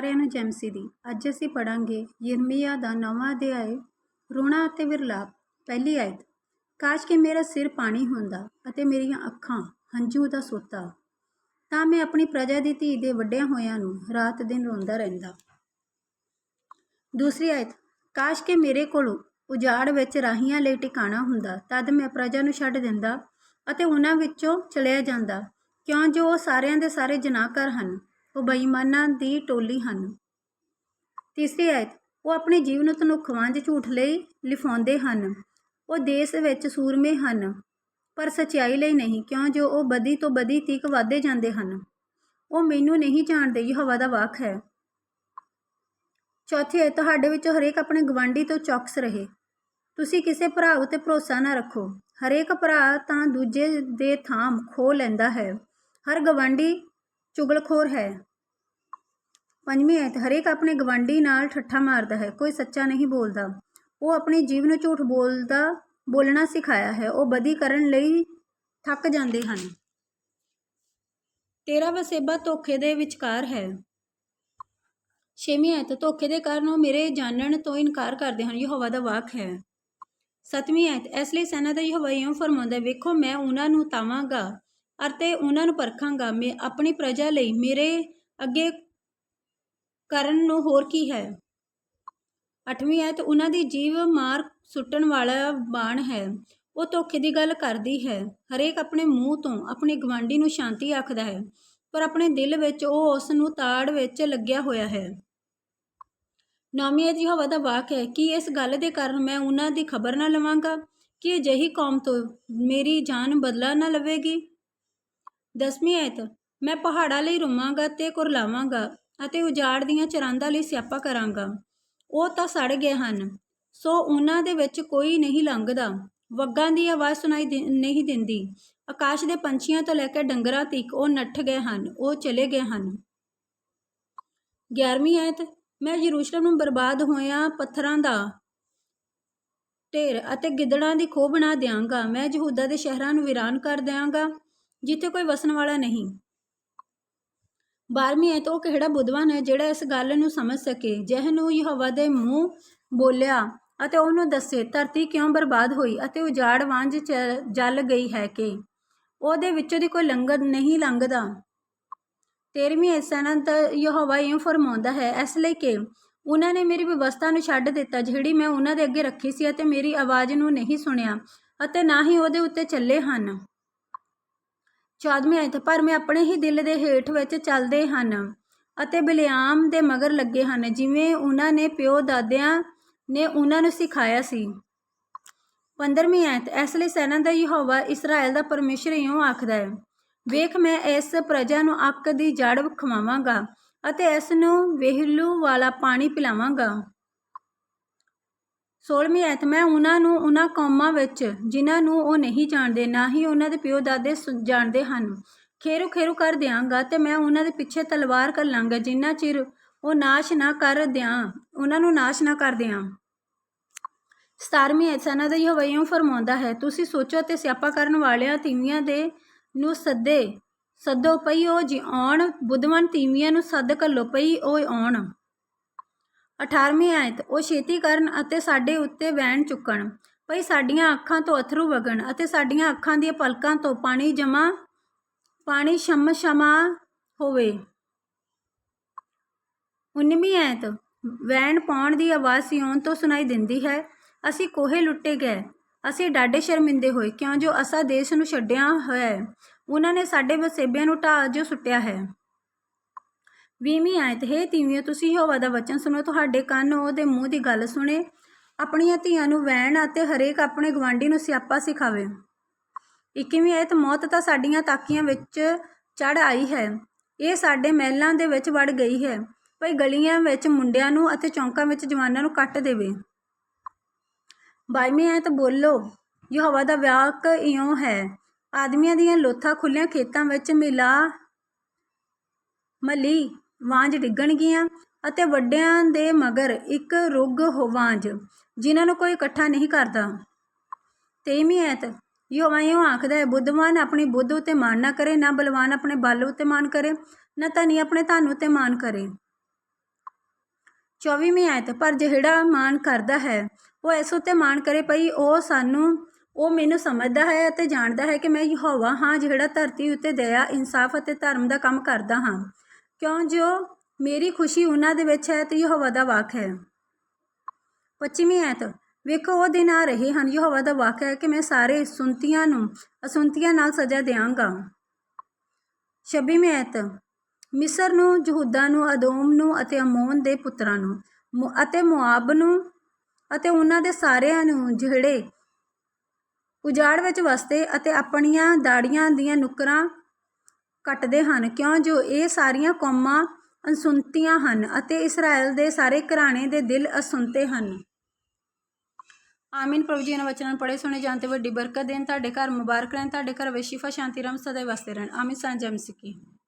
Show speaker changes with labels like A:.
A: ਸਾਰਿਆਂ ਨੂੰ ਜੈਮਸੀ ਦੀ। ਅੱਜ ਅਸੀਂ ਪੜਾਂਗੇ ਯਿਰਮੀਆ ਦਾ ਨਵਾਂ ਅਧਿਆਇ, ਰੋਣਾ ਅਤੇ ਵਿਰਲਾਪ, ਪਹਿਲੀ ਆਇਤ। ਕਾਸ਼ ਕਿ ਮੇਰਾ ਸਿਰ ਪਾਣੀ ਹੁੰਦਾ ਅਤੇ ਮੇਰੀਆਂ ਅੱਖਾਂ ਹੰਝੂ ਦਾ ਸੋਤਾ। ਤਾਂ ਮੈਂ ਆਪਣੀ ਪ੍ਰਜਾ ਦੀ ਧੀ ਦੇ ਵੱਡਿਆਂ ਹੋਇਆਂ ਨੂੰ ਰਾਤ ਦਿਨ ਰੋਂਦਾ ਰਹਿੰਦਾ। ਦੂਸਰੀ ਆਇਤ, ਕਾਸ਼ ਕਿ ਮੇਰੇ ਕੋਲ ਉਜਾੜ ਵਿੱਚ ਰਾਹੀਆਂ ਲਈ ਟਿਕਾਣਾ ਹੁੰਦਾ, ਤਦ ਮੈਂ ਪ੍ਰਜਾ ਨੂੰ ਛੱਡ ਦਿੰਦਾ ਅਤੇ ਉਹਨਾਂ ਵਿੱਚੋਂ ਚਲਿਆ ਜਾਂਦਾ। ਕਿਉਂ ਜੋ ਉਹ ਸਾਰਿਆਂ ਦੇ ਸਾਰੇ ਜਨਾਕਾਰ ਹਨ ਉਹ ਬੇਈਮਾਨਾਂ ਦੀ ਟੋਲੀ ਹਨ। ਤੀਸਰੀ ਆਇਤ, ਉਹ ਆਪਣੇ ਜੀਵਨ ਨੂੰ ਤਨੁੱਖਵਾਂ ਝੂਠ ਲਈ ਲਿਫਾਉਂਦੇ ਹਨ। ਉਹ ਦੇਸ਼ ਵਿੱਚ ਸੂਰਮੇ ਹਨ, ਪਰ ਸਚਾਈ ਲਈ ਨਹੀਂ, ਕਿਉਂ ਜੋ ਉਹ ਬਦੀ ਤੋਂ ਬਦੀ ਤੀਕ ਵਧਦੇ ਜਾਂਦੇ ਹਨ। ਉਹ ਮੈਨੂੰ ਨਹੀਂ ਜਾਣਦੇ ਇਹ ਹਵਾ ਦਾ ਵਾਕ ਹੈ। ਚੌਥੀ ਆਇਤ, ਤੁਹਾਡੇ ਵਿੱਚੋਂ ਹਰੇਕ ਆਪਣੇ ਗਵਾਂਢੀ ਤੋਂ ਚੌਕਸ ਰਹੇ। ਤੁਸੀਂ ਕਿਸੇ ਭਰਾ ਉਤੇ ਭਰੋਸਾ ਨਾ ਰੱਖੋ। ਹਰੇਕ ਭਰਾ ਤਾਂ ਦੂਜੇ ਦੇ ਥਾਂ ਖੋ ਲੈਂਦਾ ਹੈ। ਹਰ ਗਵਾਂਢੀ ਚੁਗਲਖੋਰ ਹੈ। ਪੰਜਵੀਂ ਐਤ ਹਰੇਕ ਆਪਣੇ ਗਵਾਂਢੀ ਨਾਲ ਠੱਠਾ ਮਾਰਦਾ ਹੈ ਕੋਈ ਸੱਚਾ ਨਹੀਂ ਬੋਲਦਾ। ਉਹ ਆਪਣੇ ਜੀਵ ਨੂੰ ਝੂਠ ਬੋਲਦਾ ਬੋਲਣਾ ਸਿਖਾਇਆ ਹੈ ਉਹ ਬਦੀ ਕਰਨ ਲਈ ਥੱਕ ਜਾਂਦੇ ਹਨ। ਤੇਰਾ ਵਸੇਬਾ ਧੋਖੇ ਦੇ ਵਿਚਕਾਰ ਹੈ। ਛੇਵੀਂ ਐਤ ਧੋਖੇ ਦੇ ਕਾਰਨ ਉਹ ਮੇਰੇ ਜਾਣਨ ਤੋਂ ਇਨਕਾਰ ਕਰਦੇ ਹਨ ਯਹੋਵਾ ਦਾ ਵਾਕ ਹੈ। ਸਤਵੀਂ ਐਤ ਇਸ ਲਈ ਸੈਨਾ ਦਾ ਯਹੋਵਾ ਇਉਂ ਫਰਮਾਉਂਦਾ ਹੈ, ਵੇਖੋ ਮੈਂ ਉਹਨਾਂ ਨੂੰ ਤਾਵਾਂਗਾ। ਅਤੇ ਉਹਨਾਂ ਨੂੰ ਪਰਖਾਂਗਾ। ਮੈਂ ਆਪਣੀ ਪ੍ਰਜਾ ਲਈ ਮੇਰੇ ਅੱਗੇ ਕਰਨ ਨੂੰ ਹੋਰ ਕੀ ਹੈ? ਅੱਠਵੀਂ ਆਇਤ ਉਹਨਾਂ ਦੀ ਜੀਵ ਮਾਰ ਸੁੱਟਣ ਵਾਲਾ ਬਾਣ ਹੈ। ਉਹ ਧੋਖੇ ਦੀ ਗੱਲ ਕਰਦੀ ਹੈ। ਹਰੇਕ ਆਪਣੇ ਮੂੰਹ ਤੋਂ ਆਪਣੇ ਗਵਾਂਢੀ ਨੂੰ ਸ਼ਾਂਤੀ ਆਖਦਾ ਹੈ, ਪਰ ਆਪਣੇ ਦਿਲ ਵਿੱਚ ਉਹ ਉਸ ਨੂੰ ਤਾੜ ਵਿੱਚ ਲੱਗਿਆ ਹੋਇਆ ਹੈ। ਨੌਵੀਂ ਆਇਤ ਯਹੋਵਾ ਦਾ ਵਾਕ ਹੈ ਕਿ ਇਸ ਗੱਲ ਦੇ ਕਾਰਨ ਮੈਂ ਉਹਨਾਂ ਦੀ ਖਬਰ ਨਾ ਲਵਾਂਗਾ ਕਿ ਅਜਿਹੀ ਕੌਮ ਤੋਂ ਮੇਰੀ ਜਾਨ ਬਦਲਾ ਨਾ ਲਵੇਗੀ। ਦਸਵੀਂ ਆਇਤ, ਮੈਂ ਪਹਾੜਾਂ ਲਈ ਰੋਵਾਂਗਾ ਤੇ ਕੁਰਲਾਵਾਂਗਾ ਅਤੇ ਉਜਾੜ ਦੀਆਂ ਚਰਾਂਦਾਂ ਲਈ ਸਿਆਪਾ ਕਰਾਂਗਾ। ਉਹ ਤਾਂ ਸੜ ਗਏ ਹਨ, ਸੋ ਉਹਨਾਂ ਦੇ ਵਿੱਚ ਕੋਈ ਨਹੀਂ ਲੰਘਦਾ। ਵੱਗਾਂ ਦੀ ਆਵਾਜ਼ ਸੁਣਾਈ ਦੇ- ਨਹੀਂ ਦਿੰਦੀ। ਆਕਾਸ਼ ਦੇ ਪੰਛੀਆਂ ਤੋਂ ਲੈ ਕੇ ਡੰਗਰਾਂ ਤੱਕ ਉਹ ਨੱਠ ਗਏ ਹਨ, ਉਹ ਚਲੇ ਗਏ ਹਨ। 11ਵੀਂ ਆਇਤ, ਮੈਂ ਯਰੂਸ਼ਲਮ ਨੂੰ ਬਰਬਾਦ ਹੋਇਆ ਪੱਥਰਾਂ ਦਾ ਢੇਰ ਅਤੇ ਗਿੱਦੜਾਂ ਦੀ ਖੋਹ ਬਣਾ ਦਿਆਂਗਾ। ਮੈਂ ਯਹੂਦਾ ਦੇ ਸ਼ਹਿਰਾਂ ਨੂੰ ਵੀਰਾਨ ਕਰ ਦਿਆਂਗਾ ਜਿੱਥੇ ਕੋਈ ਵਸਣ ਵਾਲਾ ਨਹੀਂ। 12ਵੀਂ ਆਇਤ ਉਹ ਕਿਹੜਾ ਬੁੱਧਵਾਨ ਹੈ ਜਿਹੜਾ ਇਸ ਗੱਲ ਨੂੰ ਸਮਝ ਸਕੇ। ਜਿਹ ਨੂੰ ਯਹੋਵਾ ਦੇ ਮੂੰਹ ਬੋਲਿਆ ਅਤੇ ਉਹਨੂੰ ਦੱਸੇ, ਧਰਤੀ ਕਿਉਂ ਬਰਬਾਦ ਹੋਈ ਅਤੇ ਉਜਾੜ ਵਾਂਝ ਚ- ਜਲ ਗਈ ਹੈ ਕਿ? ਉਹਦੇ ਵਿੱਚੋਂ ਦੀ ਕੋਈ ਲੰਗਰ ਨਹੀਂ ਲੰਘਦਾ। ਤੇਰਵੀਂ ਐਸਾ ਤਾਂ ਯਹੋਵਾ ਇਉਂ ਫਰਮਾਉਂਦਾ ਹੈ, ਇਸ ਲਈ ਕਿ ਉਹਨਾਂ ਨੇ ਮੇਰੀ ਵਿਵਸਥਾ ਨੂੰ ਛੱਡ ਦਿੱਤਾ, ਜਿਹੜੀ ਮੈਂ ਉਹਨਾਂ ਦੇ ਅੱਗੇ ਰੱਖੀ ਸੀ ਅਤੇ ਮੇਰੀ ਆਵਾਜ਼ ਨੂੰ ਨਹੀਂ ਸੁਣਿਆ ਅਤੇ ਨਾ ਹੀ ਉਹਦੇ ਉੱਤੇ ਚੱਲੇ ਹਨ। ਚੌਦਵੀਂ ਆਇਤ ਪਰ ਮੈਂ ਆਪਣੇ ਹੀ ਦਿਲ ਦੇ ਹੇਠ ਵਿੱਚ ਚੱਲਦੇ ਹਨ ਅਤੇ ਬਿਲਿਆਮ ਦੇ ਮਗਰ ਲੱਗੇ ਹਨ, ਜਿਵੇਂ ਉਹਨਾਂ ਨੇ ਪਿਓ ਦਾਦਿਆਂ ਨੇ ਉਹਨਾਂ ਨੂੰ ਸਿਖਾਇਆ ਸੀ। 15ਵੀਂ ਆਇਤ, ਇਸ ਲਈ ਸੈਨਾ ਦਾ ਯਹੋਵਾ ਇਸਰਾਇਲ ਦਾ ਪਰਮੇਸ਼ਰ ਇਉਂ ਆਖਦਾ ਹੈ, ਵੇਖ, ਮੈਂ ਇਸ ਪ੍ਰਜਾ ਨੂੰ ਅੱਕ ਦੀ ਜੜ ਖਵਾਵਾਂਗਾ ਅਤੇ ਇਸ ਨੂੰ ਵਹਿਲੂ ਵਾਲਾ ਪਾਣੀ ਪਿਲਾਵਾਂਗਾ। 16ਵੀਂ ਐਤ ਮੈਂ ਉਹਨਾਂ ਨੂੰ, ਉਹਨਾਂ ਕੌਮਾਂ ਵਿੱਚ, ਜਿਨ੍ਹਾਂ ਨੂੰ ਉਹ ਨਹੀਂ ਜਾਣਦੇ, ਨਾ ਹੀ ਉਹਨਾਂ ਦੇ ਪਿਓ ਦਾਦੇ ਸੁ- ਜਾਣਦੇ ਹਨ। ਖੇਰੂ ਖੇਰੂ ਕਰ ਦਿਆਂਗਾ ਤੇ ਮੈਂ ਉਹਨਾਂ ਦੇ ਪਿੱਛੇ ਤਲਵਾਰ ਘੱਲਾਂਗਾ, ਜਿੰਨਾ ਚਿਰ ਉਹ ਨਾਸ਼ ਨਾ ਕਰ ਦਿਆਂ, ਉਹਨਾਂ ਨੂੰ ਨਾਸ਼ ਨਾ ਕਰ ਦਿਆਂ। 17ਵੀਂ ਆਇਤ ਸੈਨਾ ਦਾ ਯਹੋਵਾ ਇਉਂ ਫਰਮਾਉਂਦਾ ਹੈ, ਤੁਸੀਂ ਸੋਚੋ ਤੇ ਸਿਆਪਾ ਕਰਨ ਵਾਲਿਆਂ ਤੀਵੀਆਂ ਦੇ ਨੂੰ ਸੱਦੇ, ਸੱਦੋ ਪਈ ਉਹ ਜੀ ਆਉਣ ਬੁੱਧਵਾਨ ਤੀਵੀਆਂ ਨੂੰ ਸੱਦ ਘੱਲੋ ਪਈ ਉਹ ਆਉਣ। 18ਵੀਂ ਆਇਤ, ਉਹ ਛੇਤੀ ਕਰਨ ਅਤੇ ਸਾਡੇ ਉੱਤੇ ਵੈਣ ਚੁੱਕਣ। ਭਈ ਸਾਡੀਆਂ ਅੱਖਾਂ ਤੋਂ ਅਥਰੂ ਵਗਣ ਅਤੇ ਸਾਡੀਆਂ ਅੱਖਾਂ ਦੀਆਂ ਪਲਕਾਂ ਤੋਂ ਪਾਣੀ ਜਮਾ ਪਾਣੀ ਸ਼ਮ ਸ਼ਮਾ ਹੋਵੇ। 19ਵੀਂ ਆਇਤ ਵੈਣ ਪਾਉਣ ਦੀ ਆਵਾਜ਼ ਸਿਓਨ ਤੋਂ ਸੁਣਾਈ ਦਿੰਦੀ ਹੈ, ਅਸੀਂ ਕੋਹੇ ਲੁੱਟੇ ਗਏ, ਅਸੀਂ ਡਾਢੇ ਸ਼ਰਮਿੰਦੇ ਹੋਏ, ਕਿਉਂ ਜੋ ਅਸਾ ਦੇਸ਼ ਨੂੰ ਛੱਡਿਆ ਹੋਇਆ ਹੈ, ਉਹਨਾਂ ਨੇ ਸਾਡੇ ਵਸੇਬਿਆਂ ਨੂੰ ਢਾਹ ਜੋ ਸੁੱਟਿਆ ਹੈ। ਵੀਹਵੀਂ ਆਇਤ, ਹੈ ਤੀਵੀਓ ਤੁਸੀਂ ਯਹੋਵਾ ਦਾ ਵਚਨ ਸੁਣੋ, ਤੁਹਾਡੇ ਕੰਨ ਉਹਦੇ ਮੂੰਹ ਦੀ ਗੱਲ ਸੁਣੇ, ਆਪਣੀਆਂ ਧੀਆਂ ਨੂੰ ਵਹਿਣ ਅਤੇ ਹਰੇਕ ਆਪਣੇ ਗਵਾਂਢੀ ਨੂੰ ਸਿਆਪਾ ਸਿਖਾਵੇ। ਇੱਕੀਵੀਂ ਆਇਤ, ਮੌਤ ਤਾਂ ਸਾਡੀਆਂ ਤਾਕੀਆਂ ਵਿੱਚ ਚੜ ਆਈ ਹੈ, ਇਹ ਸਾਡੇ ਮਹਿਲਾਂ ਦੇ ਵਿੱਚ ਵੜ ਗਈ ਹੈ, ਭਈ ਗਲੀਆਂ ਵਿੱਚ ਮੁੰਡਿਆਂ ਨੂੰ ਅਤੇ ਚੌਂਕਾਂ ਵਿੱਚ ਜਵਾਨਾਂ ਨੂੰ ਕੱਟ ਦੇਵੇ। ਬਾਈਵੀਂ ਆਇਤ, ਬੋਲੋ, ਯਹੋਵਾ ਦਾ ਵਾਕ ਇਉਂ ਹੈ, ਆਦਮੀਆਂ ਦੀਆਂ ਲੋਥਾਂ ਖੁੱਲੀਆਂ ਖੇਤਾਂ ਵਿੱਚ ਮਿਲਾ, ਮਲੀ ਵਾਂਝ ਡਿੱਗਣਗੀਆਂ ਅਤੇ ਵੱਡਿਆਂ ਦੇ ਮਗਰ ਇੱਕ ਰੁੱਗ ਹੋ ਵਾਂਝ, ਜਿਨ੍ਹਾਂ ਨੂੰ ਕੋਈ ਇਕੱਠਾ ਨਹੀਂ ਕਰਦਾ। ਤੇਈਵੀਂ ਐਤ ਯਹੋਵਾ ਆਖਦਾ ਹੈ, ਬੁੱਧਵਾਨ ਆਪਣੀ ਬੁੱਧ ਉਤੇ ਮਾਣ ਨਾ ਕਰੇ, ਨਾ ਬਲਵਾਨ ਆਪਣੇ ਬਲ ਉਤੇ ਮਾਣ ਕਰੇ, ਨਾ ਧਨੀ ਆਪਣੇ ਧਨ ਉਤੇ ਮਾਣ ਕਰੇ। 24ਵੀਂ ਆਇਤ ਪਰ ਜਿਹੜਾ ਮਾਣ ਕਰਦਾ ਹੈ, ਉਹ ਇਸ ਉੱਤੇ ਮਾਣ ਕਰੇ ਭਈ ਉਹ ਸਾਨੂੰ, ਉਹ ਮੈਨੂੰ ਸਮਝਦਾ ਹੈ ਅਤੇ ਜਾਣਦਾ ਹੈ ਕਿ ਮੈਂ ਯਹੋਵਾ ਹਾਂ, ਜਿਹੜਾ ਧਰਤੀ ਉੱਤੇ ਦਇਆ, ਇਨਸਾਫ ਅਤੇ ਧਰਮ ਦਾ ਕੰਮ ਕਰਦਾ ਹਾਂ। ਕਿਉਂ ਜੋ ਮੇਰੀ ਖੁਸ਼ੀ ਉਹਨਾਂ ਦੇ ਵਿੱਚ ਹੈ, ਤੇ ਯਹੋਵਾ ਦਾ ਵਾਕ ਹੈ। 25ਵੀਂ ਐਤ ਵੇਖੋ, ਉਹ ਦਿਨ ਆ ਰਹੇ ਹਨ, ਯਹੋਵਾ ਦਾ ਵਾਕ ਹੈ ਕਿ ਮੈਂ ਸਾਰੇ ਸੁੰਤੀਆਂ ਨੂੰ ਅਸੁੰਤੀਆਂ ਨਾਲ ਸਜ਼ਾ ਦਿਆਂਗਾ। 26ਵੀਂ ਐਤ ਮਿਸਰ ਨੂੰ, ਯਹੂਦਾ ਨੂੰ, ਅਦੋਮ ਨੂੰ ਅਤੇ ਅਮੋਨ ਦੇ ਪੁੱਤਰਾਂ ਨੂੰ, ਮੁ- ਅਤੇ ਮੁਆਬ ਨੂੰ ਅਤੇ ਉਹਨਾਂ ਦੇ ਸਾਰਿਆਂ ਨੂੰ ਜਿਹੜੇ ਉਜਾੜ ਵਿੱਚ ਵਸਦੇ ਅਤੇ ਆਪਣੀਆਂ ਦਾੜੀਆਂ ਦੀਆਂ ਨੁਕਰਾਂ ਕੱਟਦੇ ਹਨ। ਕਿਉਂ? ਜੋ ਇਹ ਸਾਰੀਆਂ ਕੌਮਾਂ ਅਸੁੰਤੀਆਂ ਹਨ ਅਤੇ ਇਸਰਾਇਲ ਦੇ ਸਾਰੇ ਘਰਾਣੇ ਦੇ ਦਿਲ ਅਸੁੰਤੇ ਹਨ। ਆਮੀਨ। ਪ੍ਰਭੂ ਜੀ ਇਹਨਾਂ ਵਚਨਾਂ ਨੂੰ ਪੜ੍ਹੇ ਸੁਣੇ ਜਾਣ ਤੇ ਵੱਡੀ ਬਰਕਤ ਦੇਣ। ਤੁਹਾਡੇ ਘਰ ਮੁਬਾਰਕ ਰਹਿਣ। ਤੁਹਾਡੇ ਘਰ ਵਿੱਚ ਸ਼ਿਫਾ, ਸ਼ਾਂਤੀ ਰਮ ਸਦਾ ਵਸਦੇ ਰਹਿਣ। ਆਮੀਨ। ਸਾਂਝ ਮਸੀਹ